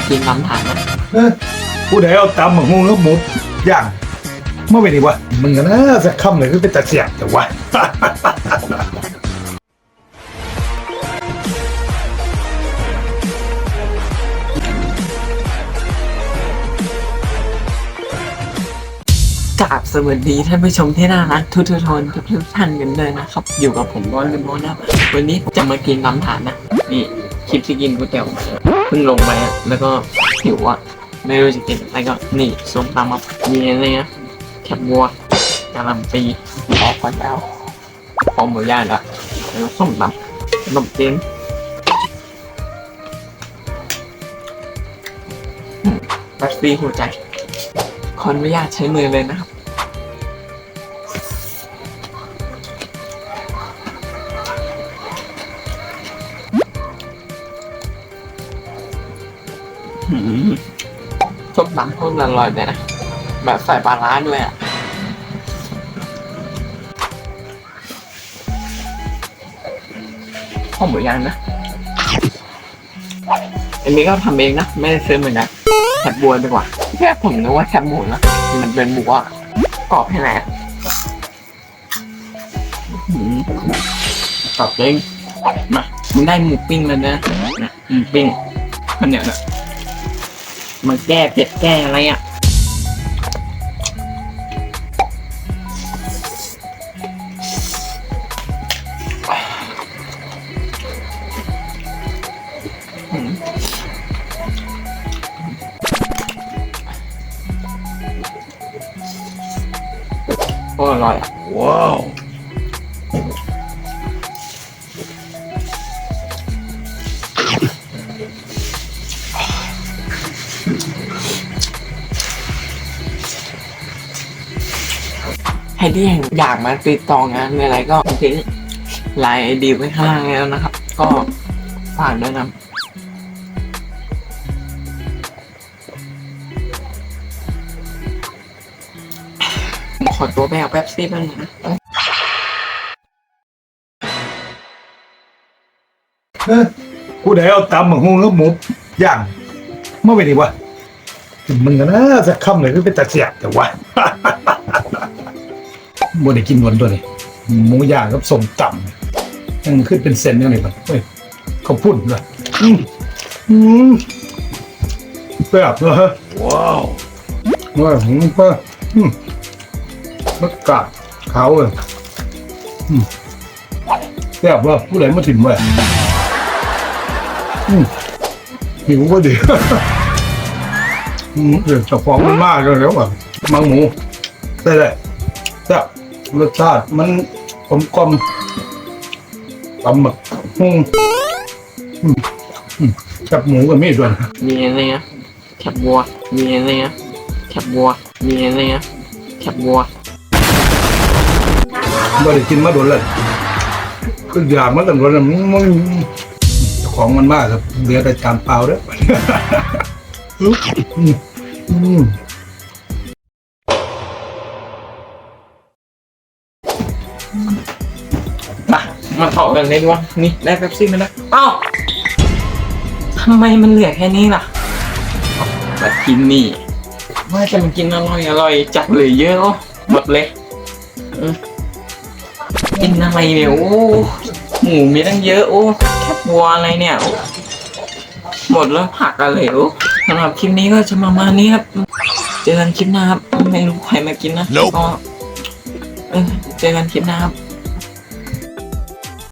มากินลำถานนะเอ้อผู้ใดเอาตำหมูแล้วหมูย่างเมื่อไหร่ดีวะมึงกันนะสักคำเลยคือเป็นตาเสียบแต่ว่า กราบสวัสดีท่านผู้ชมที่น่ารักทุกทุกๆคนทุกทุกๆท่านกันเลยนะครับ อยู่กับผมร้อนลิมโมนะครับวันนี้ผมจะมากินลำถานนะนี่ คลิปที่กินก๋วยเตี๋ยวเพิ่งลงไปอะแล้วก็หิวอะไม่รู้จะกินอะไรก็นี่ส้มตำมามีอะไรนะแคบวัวกะหล่ำปีออกก่อนแล้วพอหมูย่างละแล้วก็ส้มตำขนมจีนอืมบัสซี่หัวใจขออนุญาตใช้มือเลยนะครับ ส้มตำโคตรอร่อยเลยนะ แบบใส่ปลาร้าด้วยอะข้าวหมูย่างนะ อันนี้ก็ทำเองนะ ไม่ได้ซื้อเหมือนกันแคบบัวดีกว่าแค่ผมนึกว่าแคบหมูนะ มันเป็นหมูอะกรอบแค่ไหนอะอื้อหือกรอบจริงมามันได้หมูปิ้งแล้วนะนะหมูปิ้งมันเนี่ยนะ มันแก้เผ็ดแก้อะไรอะอืมโอ้อร่อยอะว้าว ใครที่อยากมาติดต่องานอะไรก็ทิ้งไลน์ไอดีไว้ข้างล่างแล้วนะครับ ก็ฝากด้วยนะขอตัวไปเอาแป๊บซี่บ้างนะเออผู้ใดเอาตำหมูแล้วหมูย่างเมื่อไหร่ดีวะ มึงกันนะสักคำเลยคือเป็นตาเสียบแต่ว่า บ่ได้กินวันตัวนี้หมูย่างกับส้มตำยังขึ้นเป็นเซนยังไงบ้างเฮ้ยเขาพูดเลยอืมอืมแบบเหรอฮะว้าวว้าวผมก็อืมมะกาดขาวเลยอืมแบบว่าผู้ใดมาถิ่มไว้อืมหิวก็ดีอืมเดี๋ยวจะฟ้องมันมากเลยแล้วอะมังหมูได้เลยแต่บ รสชาติมันกลมกลมตำหมึกหุงอืมอืมกับหมูกับมีดด้วยมีอะไรนะแคบวัว มีอะไรนะแคบวัว มีอะไรนะแคบวัวบ่ได้กินมาโดนเลยก็อยากมันกันโดนแล้วมันมันเจ้าของมันมากครับเหลือแต่จานเปล่าเด้อ มอืมมามาต่อกันเลยดีกว่านี่ได้เป๊ปซี่มาแล้วอ้าวทำไมมันเหลือแค่นี้ล่ะมากินนี่ว่าจะมากินอร่อยอร่อยจัดเหลยเยอะโอ้หมดเลยเออกินอะไรเนี่ยโอ้หมูมีตั้งเยอะโอ้แคบวัวอะไรเนี่ยโอ้หมดแล้วผักอะไรโอ้สำหรับคลิปนี้ก็จะประมาณนี้ครับเจอกันคลิปหน้าครับไม่รู้ใครมากินนะก็เออเจอกันคลิปหน้าครับ